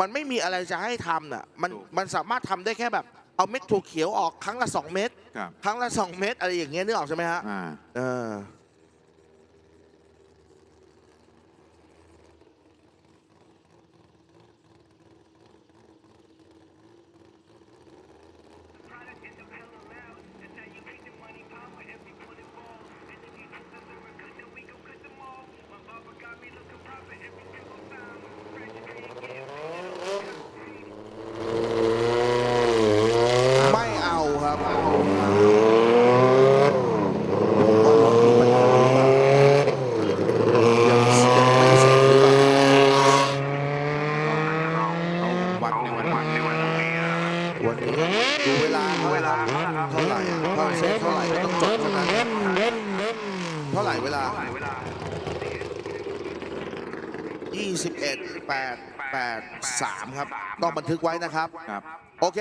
มันไม่มีอะไรจะให้ทำน่ะมันถูกมันสามารถทำได้แค่แบบ เอาเม็ดถั่วเขียวออกครั้งละ2เม็ดครับครั้งละ2เม็ดอะไรอย่างเงี้ยนึกออกใช่ไหมฮะอ่าเออ ไม่เอาครับ ยังไม่เสร็จหรือเปล่าเอาวัดในวันวันในวันวันนี้ดูเวลาเขาครับเท่าไหร่เท่าเซตเท่าไหร่ก็ต้องจบเท่านั้นเท่าไหร่เวลา21 8 8 3 ครับ ต้องบันทึกไว้นะครับ ครับ โอเค